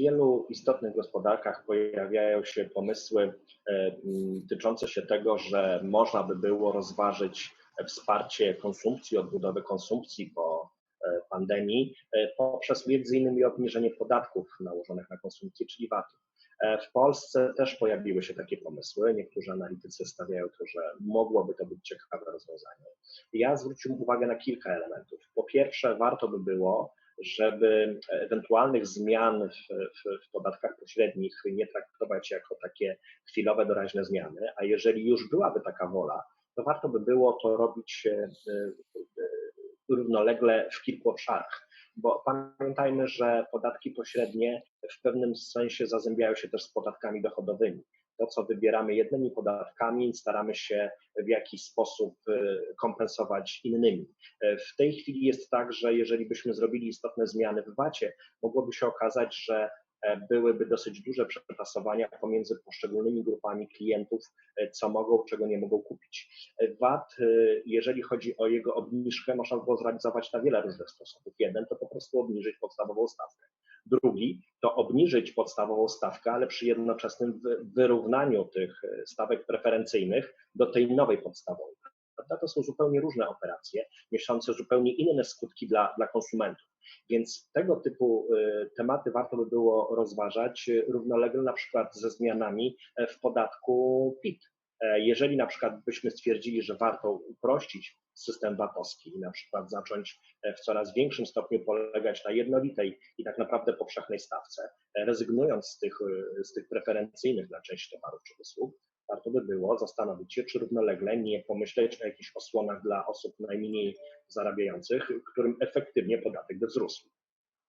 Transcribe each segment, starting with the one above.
wielu istotnych gospodarkach pojawiają się pomysły e, tyczące się tego, że można by było rozważyć wsparcie konsumpcji, odbudowy konsumpcji po e, pandemii poprzez między innymi obniżenie podatków nałożonych na konsumpcję, czyli VAT-u. W Polsce też pojawiły się takie pomysły. Niektórzy analitycy stawiają to, że mogłoby to być ciekawe rozwiązanie. Ja zwróciłbym uwagę na kilka elementów. Po pierwsze, warto by było żeby ewentualnych zmian w, w, w, podatkach pośrednich nie traktować jako takie chwilowe, doraźne zmiany, a jeżeli już byłaby taka wola, to warto by było to robić e, e, równolegle w kilku obszarach. Bo pamiętajmy, że podatki pośrednie w pewnym sensie zazębiają się też z podatkami dochodowymi to, co wybieramy jednymi podatkami, staramy się w jakiś sposób y, kompensować innymi. E, w tej chwili jest tak, że jeżeli byśmy zrobili istotne zmiany w VAT-ie, mogłoby się okazać, że e, byłyby dosyć duże przetasowania pomiędzy poszczególnymi grupami klientów, e, co mogą, czego nie mogą kupić. VAT, jeżeli chodzi o jego obniżkę, można było zrealizować na wiele różnych sposobów. Jeden to po prostu obniżyć podstawową stawkę. Drugi to obniżyć podstawową stawkę, ale przy jednoczesnym wyrównaniu tych e, stawek preferencyjnych do tej nowej podstawowej. To są zupełnie różne operacje, mieszczące zupełnie inne skutki dla, dla konsumentów. Więc tego typu e, tematy warto by było rozważać e, równolegle na przykład ze zmianami w podatku PIT. Jeżeli na przykład byśmy stwierdzili, że warto uprościć system VAT-owski i na przykład zacząć e, w coraz większym stopniu polegać na jednolitej i tak naprawdę powszechnej stawce, e, rezygnując z tych, e, z tych preferencyjnych dla części towarów czy usług, warto by było zastanowić się, czy równolegle nie pomyśleć o jakichś osłonach dla osób najmniej zarabiających, którym efektywnie podatek by wzrósł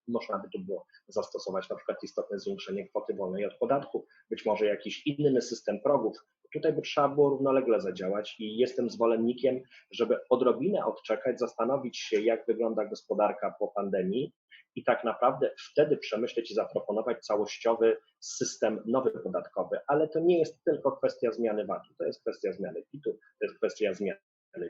można by tu było zastosować na przykład istotne zwiększenie kwoty wolnej od podatku, być może jakiś inny system progów. Tutaj by trzeba było równolegle zadziałać i jestem zwolennikiem, żeby odrobinę odczekać, zastanowić się, jak wygląda gospodarka po pandemii i tak naprawdę wtedy przemyśleć i zaproponować całościowy system nowy podatkowy. Ale to nie jest tylko kwestia zmiany VAT-u, to jest kwestia zmiany PIT-u, to jest kwestia zmiany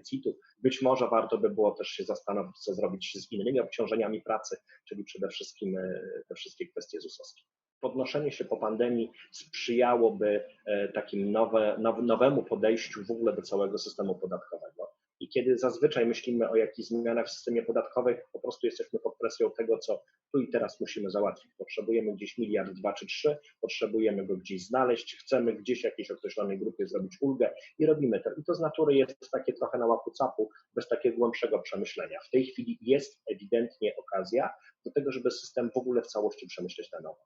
CIT-u. Być może warto by było też się zastanowić, co zrobić z innymi obciążeniami pracy, czyli przede wszystkim e, te wszystkie kwestie ZUS-owskie. Podnoszenie się po pandemii sprzyjałoby e, takim nowe, nowemu podejściu w ogóle do całego systemu podatkowego. I kiedy zazwyczaj myślimy o jakichś zmianach w systemie podatkowym, po prostu jesteśmy pod presją tego, co tu i teraz musimy załatwić. Potrzebujemy gdzieś miliard, dwa czy trzy, potrzebujemy go gdzieś znaleźć, chcemy gdzieś jakiejś określonej grupie zrobić ulgę i robimy to. I to z natury jest takie trochę na łapu capu, bez takiego głębszego przemyślenia. W tej chwili jest ewidentnie okazja do tego, żeby system w ogóle w całości przemyśleć na nowo.